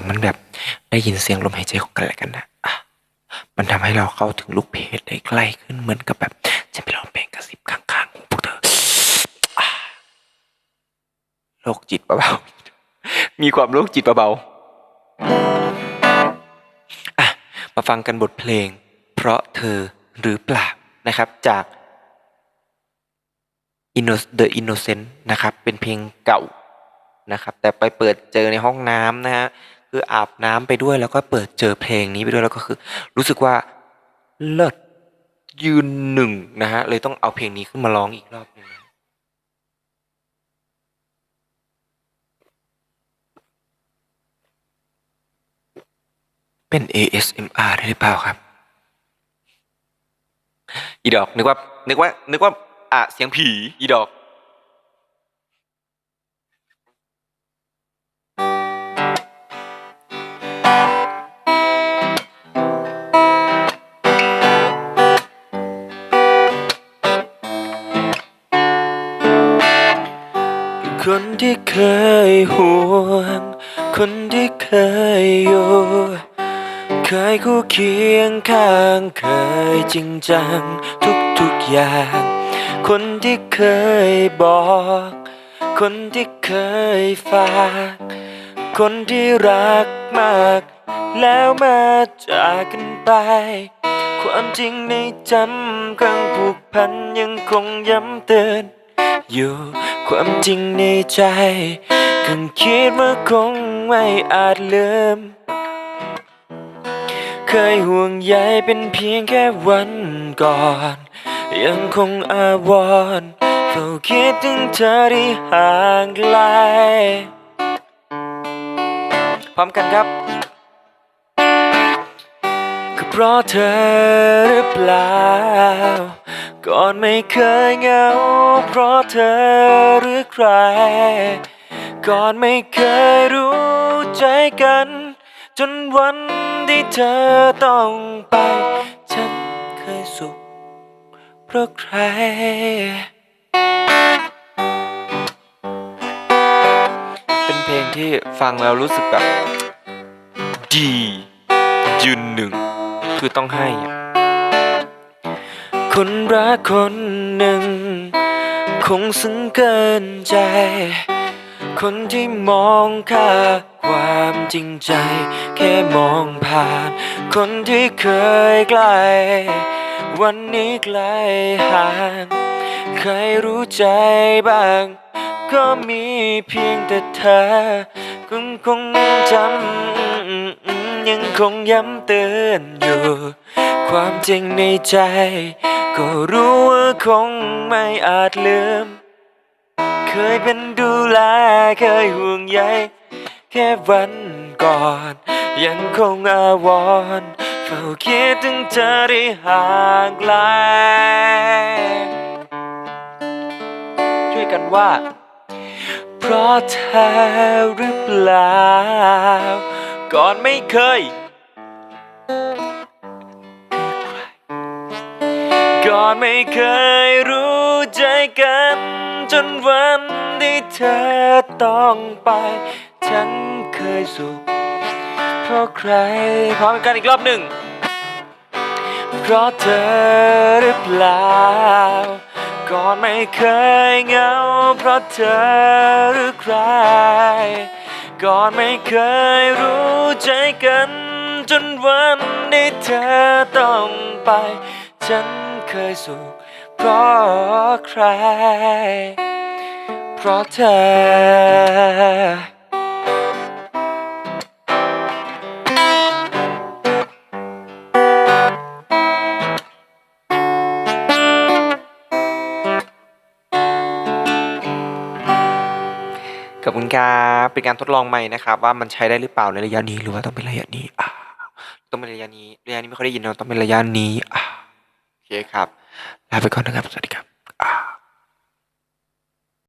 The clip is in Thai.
งมันแบบได้ยินเสียงลมหายใจของกันและกันนะอะมันทำให้เราเข้าถึงลูกเพจได้ใกล้ขึ้นเหมือนกับแบบฉันไปร้องเพลงกระซิบข้างๆของพวกเธอโรคจิตเบาๆมีความโรคจิตเบาๆอะมาฟังกันบทเพลง เพราะเธอหรือเปล่านะครับจาก The Innocent นะครับเป็นเพลงเก่านะครับแต่ไปเปิดเจอในห้องน้ำนะฮะ คืออาบน้ำไปด้วยแล้วก็เปิดเจอเพลงนี้ไปด้วยแล้วก็คือ รู้สึกว่าเลิศยืนหนึ่งนะฮะเลยต้องเอาเพลงนี้ขึ้นมาร้องอีกรอบหนึงเป็น ASMR ได้หรือเปล่าครับ อีดอกนึกว่านึกว่านึกว่าอะเสียงผี อีดอก คนที่เคยห่วง คนที่เคยอยู่ เคยคู่เคียงข้าง เคยจริงจังทุกๆอย่าง คนที่เคยบอก คนที่เคยฝาก คนที่รักมาก แล้วมาจากกันไป ความจริงในจำครั้งผูกพันยังคงย้ำเตือนอยู่ ความจริงในใจก็คิดว่าคงไม่อาจลืม เคยห่วงใยเป็นเพียงแค่วันก่อน ยังคงอาวรณ์เฝ้าคิดถึงเธอที่ห่างไกล พร้อมกันครับก็เพราะเธอหรือเปล่า ก่อนไม่เคยเหงา เพราะเธอหรือใคร ก่อนไม่เคยรู้ใจกัน จนวันที่เธอต้องไป ฉันเคยสุข เพราะใครเป็นเพลงที่ฟังแล้วรู้สึกแบบ ดี ยืนหนึ่ง คือต้องให้ คนรักคนหนึ่ง คงซึ้งเกินใจ คนที่มองค่าความจริงใจ แค่มองผ่าน คนที่เคยใกล้วันนี้ไกลห่างเคยรู้ใจบ้าง ก็มีเพียงแต่เธอคงคงจำยังคงย้ำเตือนอยู่ ความจริงในใจ ก็รู้ว่าคงไม่อาจลืม เคยเป็นดูแลเคยห่วงใยแค่วันก่อน ยังคงอาวรเฝ้าคิดถึงเธอที่ห่างไกลช่วยกันว่า เพราะเธอหรือเปล่า ก่อนไม่เคย ก่อนไม่เคยรู้ใจกัน จนวันที่เธอต้องไป ฉันเคยสุข เพราะใครพร้อมกันอีกรอบหนึ่ง เพราะเธอหรือเปล่า ก่อนไม่เคยเหงา เพราะเธอหรือใคร ก่อนไม่เคยรู้ใจกัน จนวันที่เธอต้องไป ฉันเคยสุขเพราะใคร เพราะเธอขอบคุณครับเป็นการทดลองใหม่นะครับว่ามันใช้ได้หรือเปล่าในระยะนี้หรือว่าต้องเป็นระยะนี้ต้องเป็นระยะนี้ระยะนี้ไม่ค่อยได้ยินเราต้องเป็นระยะนี้อ เคครับ ลาไปก่อนนะครับ สวัสดีครับ